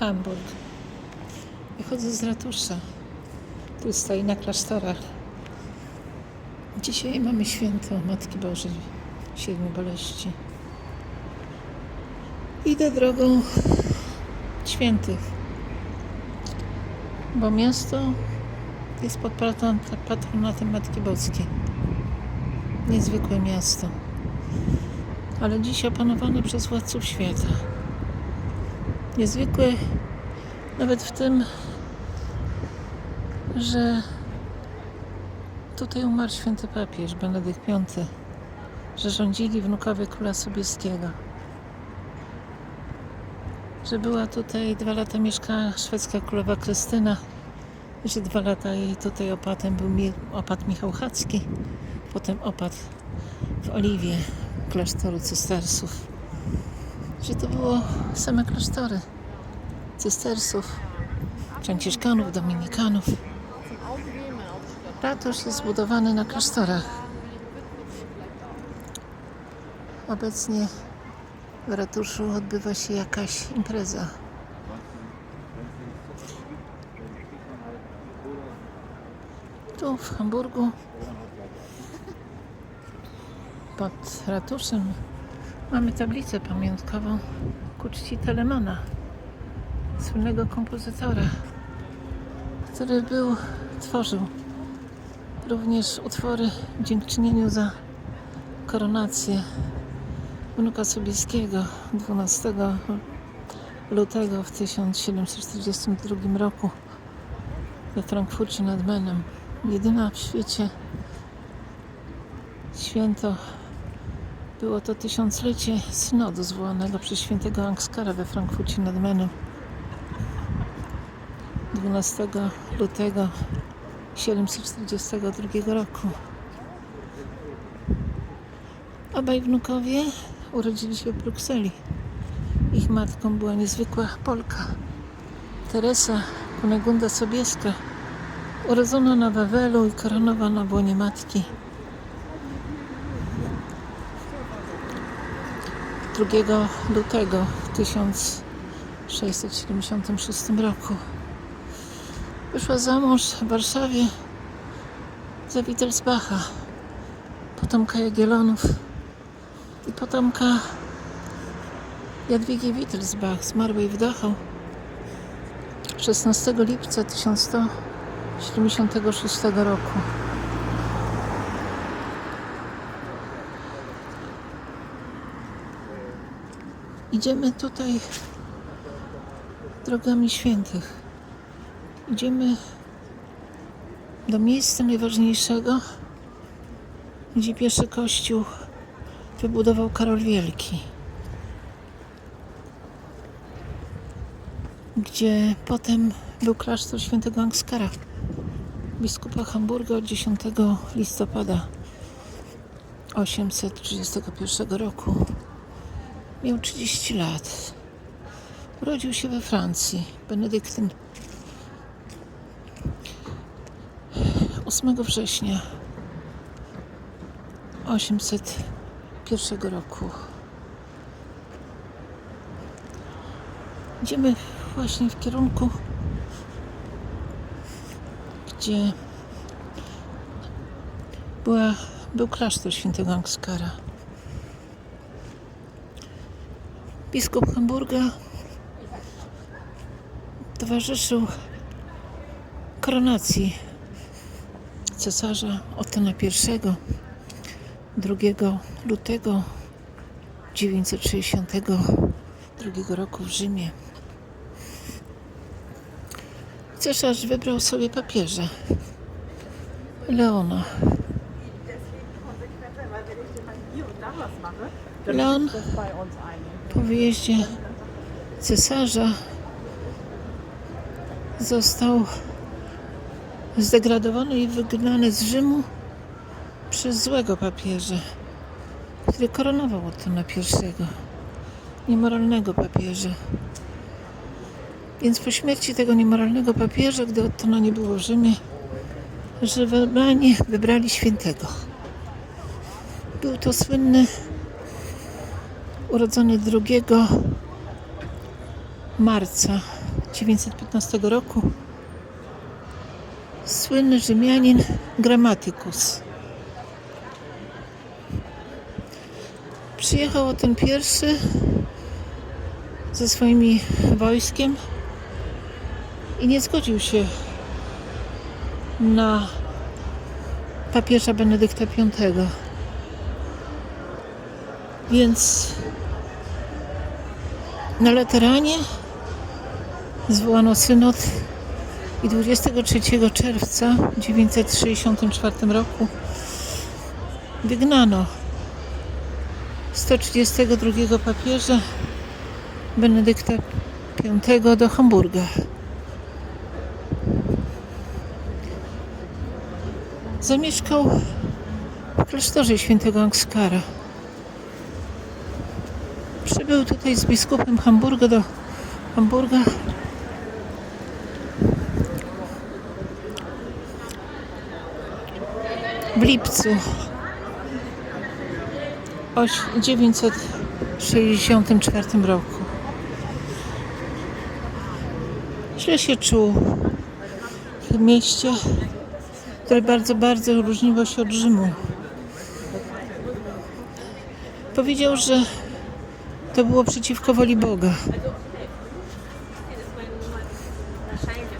Hamburg. Wychodzę z ratusza. Tu stoi na klasztorach. Dzisiaj mamy święto Matki Bożej Siedmiu Boleści. Idę drogą świętych, bo miasto jest pod patron- patronatem Matki Boskiej. Niezwykłe miasto, ale dziś opanowane przez władców świata. Niezwykłe nawet w tym, że tutaj umarł święty papież Benedykt V, że rządzili wnukowie króla Sobieskiego, że była tutaj dwa lata mieszkała szwedzka królowa Krystyna, że dwa lata jej tutaj opatem był opat Michał Chacki, potem opat w Oliwie klasztoru cystersów, że to było same klasztory cystersów, franciszkanów, dominikanów. Ratusz jest zbudowany na klasztorach. Obecnie w ratuszu odbywa się jakaś impreza. Tu w Hamburgu pod ratuszem mamy tablicę pamiątkową ku czci Telemana, słynnego kompozytora, który był, tworzył również utwory w dziękczynieniu za koronację wnuka Sobieskiego 12 lutego w 1742 roku we Frankfurcie nad Menem. Jedyna w świecie święto było to tysiąclecie synodu zwołanego przez świętego Angskara we Frankfurcie nad Menem 12 lutego 742 roku. Obaj wnukowie urodzili się w Brukseli. Ich matką była niezwykła Polka, Teresa Kunegunda Sobieska, urodzona na Wawelu i koronowana w łonie matki. 2 lutego w 1676 roku. Wyszła za mąż w Warszawie za Wittelsbacha, potomka Jagiellonów i potomka Jadwigi Wittelsbach, zmarłej w Dachau 16 lipca 1176 roku. Idziemy tutaj drogami świętych. Idziemy do miejsca najważniejszego, gdzie pierwszy kościół wybudował Karol Wielki. Gdzie potem był klasztor świętego Angskara, biskupa Hamburga od 10 listopada 831 roku. Miał 30 lat. Urodził się we Francji. Benedyktyn 8 września 801 roku. Idziemy właśnie w kierunku, gdzie była, był klasztor świętego Angskara. Biskup Hamburga towarzyszył koronacji cesarza Ottona I 2 lutego 962 roku w Rzymie. Cesarz wybrał sobie papieża Leona. Leon po wyjeździe cesarza został zdegradowany i wygnany z Rzymu przez złego papieża, który koronował Ottona I, niemoralnego papieża. Więc po śmierci tego niemoralnego papieża, gdy Ottona nie było w Rzymie, Rzymianie wybrali świętego. Był to słynny, urodzony 2 marca 1915 roku. Słynny Rzymianin Grammaticus. Przyjechał ten pierwszy ze swoimi wojskiem i nie zgodził się na papieża Benedykta V. Więc na Lateranie zwołano synod i 23 czerwca w 964 roku wygnano 132 papieża Benedykta V do Hamburga. Zamieszkał w klasztorze świętego Angskara. Przybył tutaj z biskupem Hamburga do Hamburga. W lipcu oś- 964 roku. Źle się czuł w mieście, które bardzo, bardzo różniło się od Rzymu. Powiedział, że to było przeciwko woli Boga.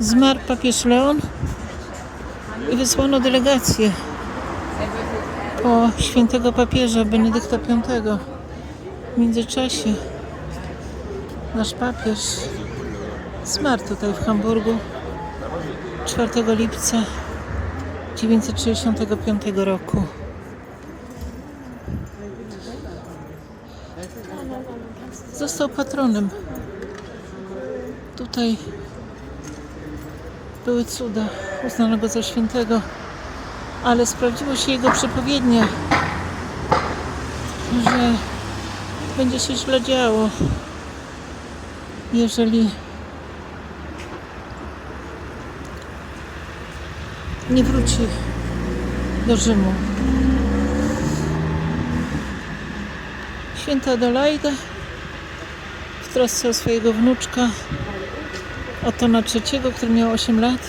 Zmarł papież Leon i wysłano delegację po świętego papieża Benedykta V. W międzyczasie nasz papież zmarł tutaj w Hamburgu 4 lipca 965 roku. Został patronem. Tutaj były cuda. Uznano go za świętego, ale sprawdziło się jego przepowiednia, że będzie się źle działo, jeżeli nie wróci do Rzymu. Święta Adelaida w trosce o swojego wnuczka Otona III, który miał 8 lat,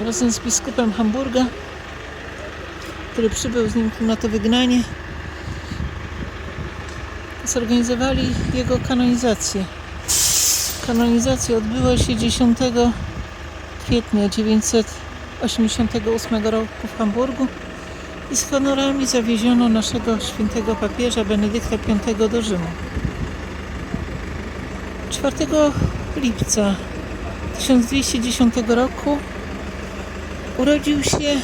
razem z biskupem Hamburga, który przybył z nim na to wygnanie, zorganizowali jego kanonizację. Kanonizacja odbyła się 10 kwietnia 988 roku w Hamburgu i z honorami zawieziono naszego świętego papieża Benedykta V do Rzymu. 4 lipca 1210 roku urodził się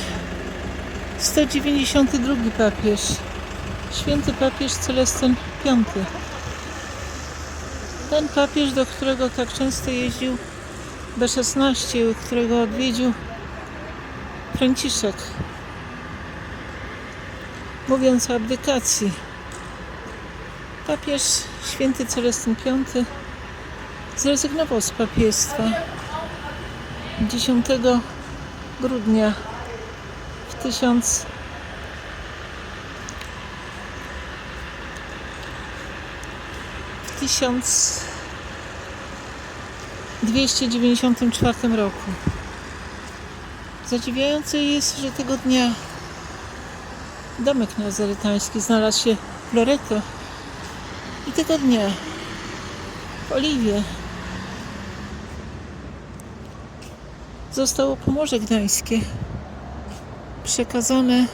192 papież, święty papież Celestyn V. Ten papież, do którego tak często jeździł B16, którego odwiedził Franciszek, mówiąc o abdykacji. Papież święty Celestyn V zrezygnował z papiestwa 10 grudnia w 1000 w 1294 roku. Zadziwiające jest, że tego dnia domek nazaretański znalazł się w Loreto i tego dnia w Oliwie zostało Pomorze Gdańskie przekazane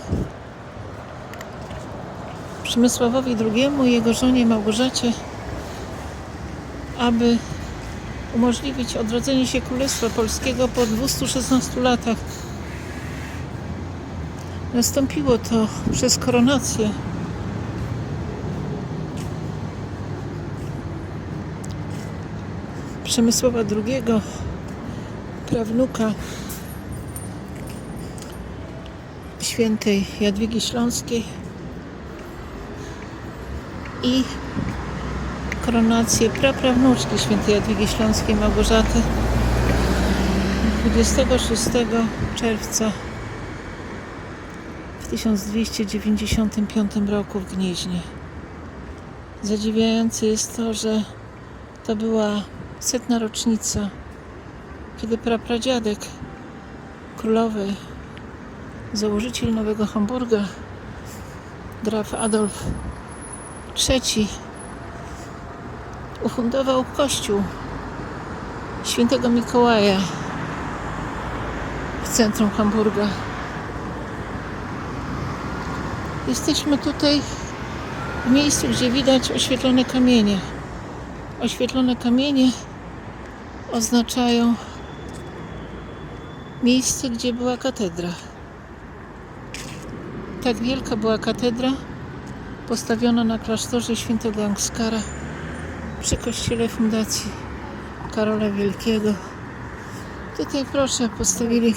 Przemysławowi II i jego żonie Małgorzacie, aby umożliwić odrodzenie się Królestwa Polskiego po 216 latach. Nastąpiło to przez koronację Przemysława II, prawnuka świętej Jadwigi Śląskiej i koronację praprawnuczki świętej Jadwigi Śląskiej Małgorzaty 26 czerwca w 1295 roku w Gnieźnie. Zadziwiające jest to, że to była setna rocznica, kiedy prapradziadek królowej, założyciel Nowego Hamburga, graf Adolf III, ufundował kościół świętego Mikołaja w centrum Hamburga. Jesteśmy tutaj w miejscu, gdzie widać oświetlone kamienie. Oświetlone kamienie oznaczają miejsce, gdzie była katedra. Tak wielka była katedra, postawiona na klasztorze świętego Angskara przy kościele fundacji Karola Wielkiego. Tutaj proszę, postawili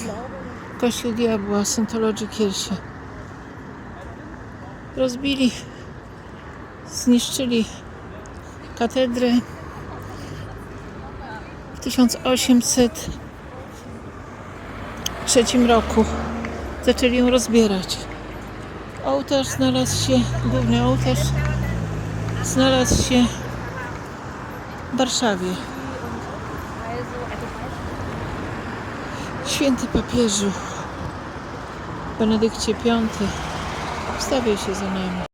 kościół diabła, Scientology Kirche. Rozbili, zniszczyli katedrę w 1803 roku. Zaczęli ją rozbierać. Ołtarz znalazł się, główny ołtarz znalazł się w Warszawie. Święty papieżu Benedykcie V wstawię się za nami.